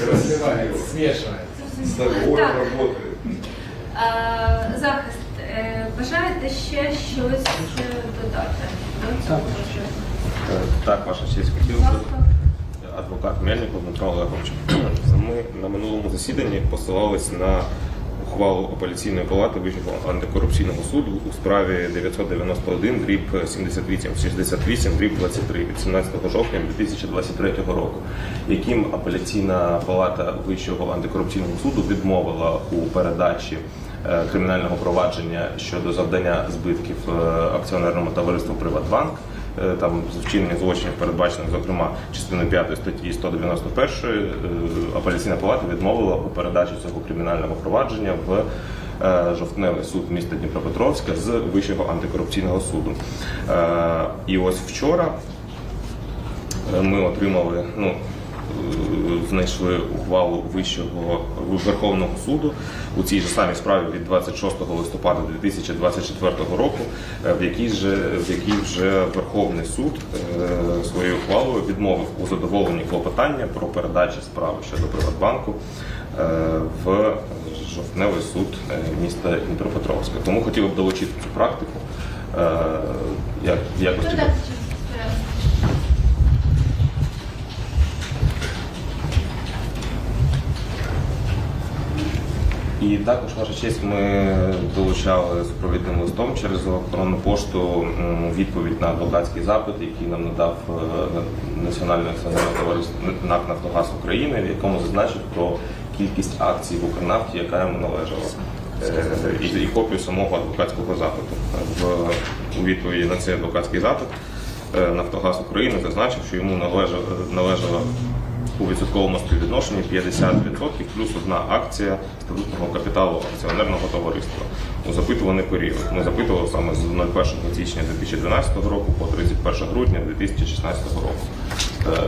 Разливается, смешивает. С Зрозуміло. Так, работает. е, захист. Е, Бажаєте ще щось е, додати до цього? Е, Так, ваша честь хотів Будь би. ласка. Адвокат Мельников Дмитро Олегович. Ми на минулому засіданні посилались на ухвалу апеляційної палати Вищого антикорупційного суду у справі 991 дріб 7868 дріб 23 від 17 жовтня 2023 року, яким апеляційна палата Вищого антикорупційного суду відмовила у передачі е, кримінального провадження щодо завдання збитків е, акціонерному товариству Приватбанк. Е, Там з вчинення злочинів передбачених, зокрема, частиною 5 статті 191 е, апеляційна палата відмовила у передачі цього кримінального провадження в е, жовтневий суд міста Дніпропетровська з Вищого антикорупційного суду. І ось вчора ми отримали, ну, знайшли ухвалу Вищого Верховного суду у цій же самій справі від 26 листопада 2024 року, е, в якій же в якій вже Верховний суд е, своєю ухвалою відмовив у задоволенні клопотання про передачу справи щодо Приватбанку е, в жовтневий суд міста Дніпропетровська. Тому хотів б долучити цю практику. Як, в якості Додати щось порядку. І також, ваша честь, ми долучали супровідним листом через електронну пошту відповідь на адвокатський запит, який нам надав е, Національне акціонерне товариство НАК Нафтогаз України, в якому зазначив про кількість акцій в Укрнафті, яка йому належала. Е, І, копію самого адвокатського запиту. В, відповіді на цей адвокатський запит е, Нафтогаз України зазначив, що йому належало у відсотковому співвідношенні 50% плюс одна акція статутного капіталу акціонерного товариства у запитуваний період. Ми запитували саме з 01 січня 2012 року по 31 грудня 2016 року. Е,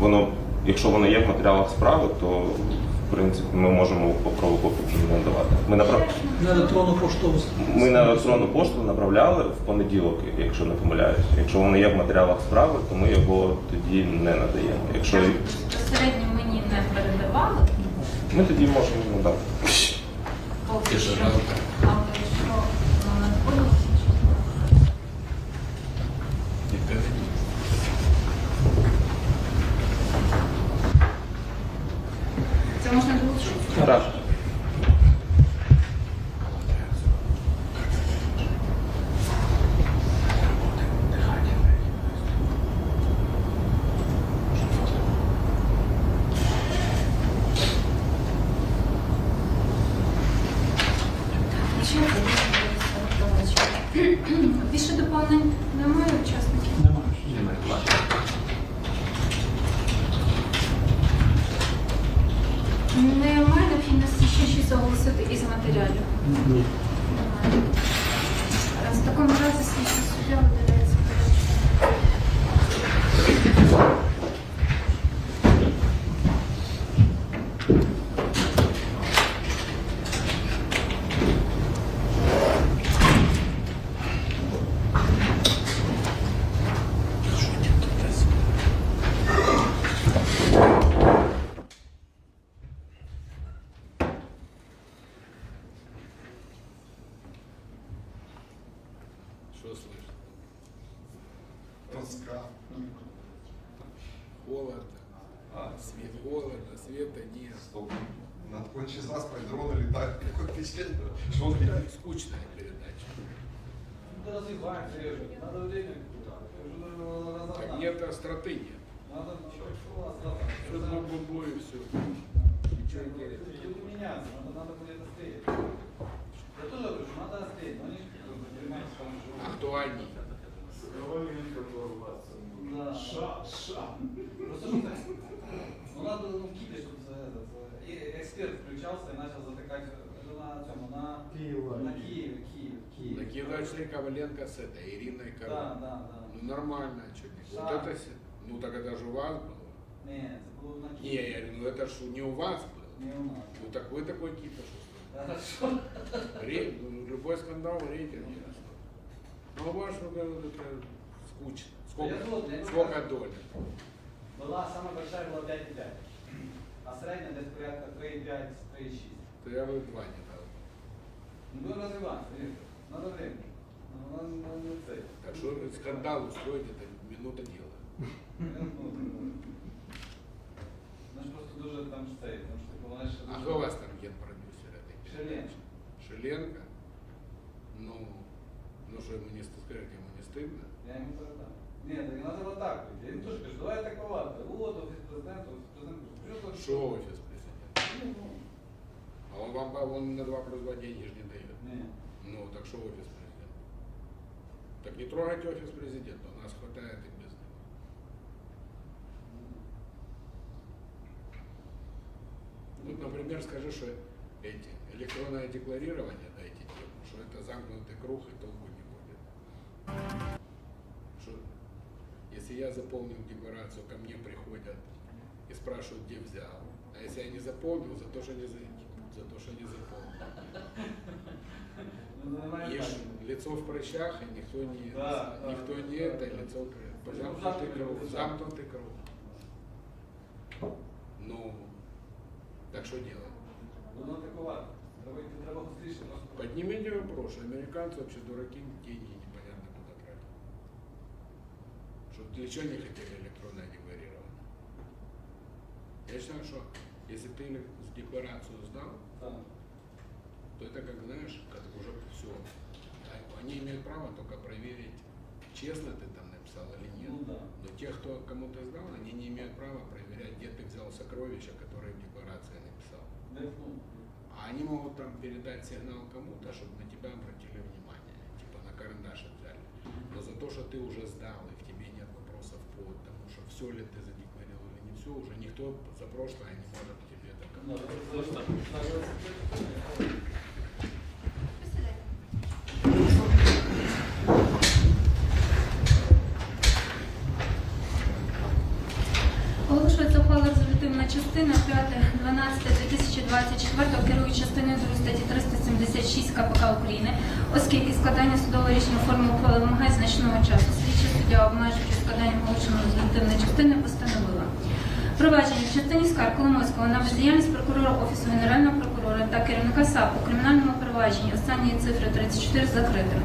Воно, якщо воно є в матеріалах справи, то в принципі ми можемо попробувати надавати. Ми направ... На електронну пошту. Ми на електронну пошту направляли в понеділок, якщо не помиляюсь. Якщо воно є в матеріалах справи, то ми його тоді не надаємо. Якщо Безпосередньо мені не передавали, ми тоді можемо надати. поки Ти що. Але разом. якщо воно надходило, це можна долучити? Так. Доповнень немає учасників? Немає. Немає необхідності ще щось оголосити із матеріалів. Ні. тоска, холод, а, свет холода, света нет. Стоп. Над через нас по дрона летает. Такое впечатление, что он летает. Скучная передача. Надо развивать, Надо время. Нет остроты нет. Надо что? Эксперт включался и начал затыкать это на тему, на Киева. на Киев, Киев, Киев. Такие дошли Коваленко с этой Ириной Да, Коровой. да, да. Ну нормально, что не. Вот Да. это, с- ну так это же у вас было. Не, это было на Не, Киев. я говорю, ну это ж не у вас было. Не у нас. Ну так вы такой кипиш устроили. Хорошо. Ре- ну, любой скандал рейтинг не. Ну а ваш вот это это скучно. Сколько, сколько долей? Была самая большая была 5,5 а середня десь порядка 3,5, 3,6. То я бы два не дал. Ну, будемо розвиватися, Віктор. Надо время. Ну, на, на, на це. Так что скандал устроить, это минута дела. Ну, ж просто дуже там ж цей, тому що вона ж... А кто у вас там генпродюсер этой? Шеленко. Шеленко? Ну, ну что ему не стыдно, скажите, ему не стыдно? Я йому передам. Ні, так не треба так. робити. Я йому теж кажу, давай атакувати. От офіс президента, офіс президента. Что офис президента? А он вам он на 2 плюс 2 деньги же не дает. Ну, так что офис президента? Так не трогайте офис президента, у нас хватает и без него. Вот, например, скажи, что эти электронное декларирование дайте тему, что это замкнутый круг и толку не будет. Что, если я заполнил декларацию, ко мне приходят и спрашивают, где взял. А если я не заполнил, за то, что не, за, за то, что не заполнил. Ну, нормально Ешь лицо в прыщах, и никто не, Да, да, никто не да, это, да. лицо в. Ну, Замкнутый круг, замкнутый круг. Ну, так что делать? Будемо атакувати. Треба, йти- треба просто. Поднимите вопрос, американцы вообще дураки, деньги непонятно куда тратят. Что для чего не хотели электронное декларирование? Я считаю, что если ты декларацию сдал, Так. то это как знаешь, как уже все. Они имеют право только проверить, честно ты там написал или нет. Ну да. Но те, кто кому ты сдал, они не имеют права проверять, где ты взял сокровища, которые в декларации написал. Ну, А они могут там передать сигнал кому-то, чтобы на тебя обратили внимание, типа на карандаш взяли. Но за то, что ты уже сдал, и в тебе нет вопросов по тому, что все ли ты задекларировал все, уже никто за прошлое не может тебе ну, доказать. Присідайте. Оголошується ухвала резолютивна частина 5.12.2024 керують частиною 2 статті 376 КПК України, оскільки складання судового рішення у формі ухвали вимагає значного часу. Слідчий суддя, обмежуючи складання оголошеної резолютивної частини, постановила. Провадження в частині скарг Коломойського на бездіяльність прокурора Офісу Генерального прокурора та керівника САП у кримінальному провадженні останньої цифри 34 закрите.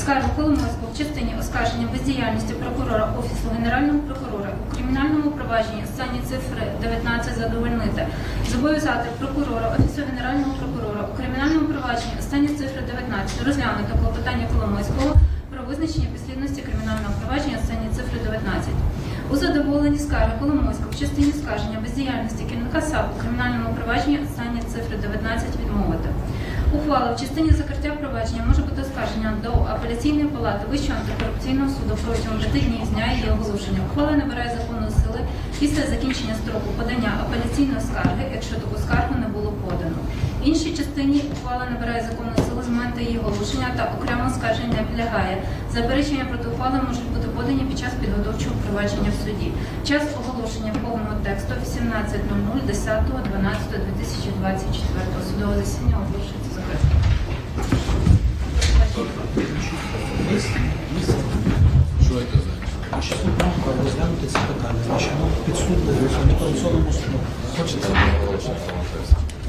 Скаргу Коломойського в частині оскарження бездіяльності прокурора Офісу Генерального прокурора у кримінальному провадженні останні цифри 19 задовольнити. Зобов'язати прокурора Офісу Генерального прокурора у кримінальному провадженні останні цифри 19 розглянути клопотання Коломойського про визначення підслідності кримінального провадження останні цифри 19. У задоволенні скарги Коломойського в частині скарження бездіяльності керівника САП у кримінальному провадженні останні цифри 19 відмовити. Ухвала в частині закриття провадження може бути оскаржена до апеляційної палати Вищого антикорупційного суду протягом 5 днів з дня її оголошення. Ухвала набирає законної сили після закінчення строку подання апеляційної скарги, якщо таку скаргу не було подано. В іншій частині ухвала набирає законної сили з моменту її оголошення та окремо оскаржень не підлягає. Заперечення проти ухвали можуть бути подані під час підготовчого провадження в суді. Час оголошення повного тексту 18.00 10.12.2024. Судове засідання оголошується закритим. Значит? Ще суд розглянути це питання, значить, ну, підсудний в антикорупційному суду. Хочете оголошення?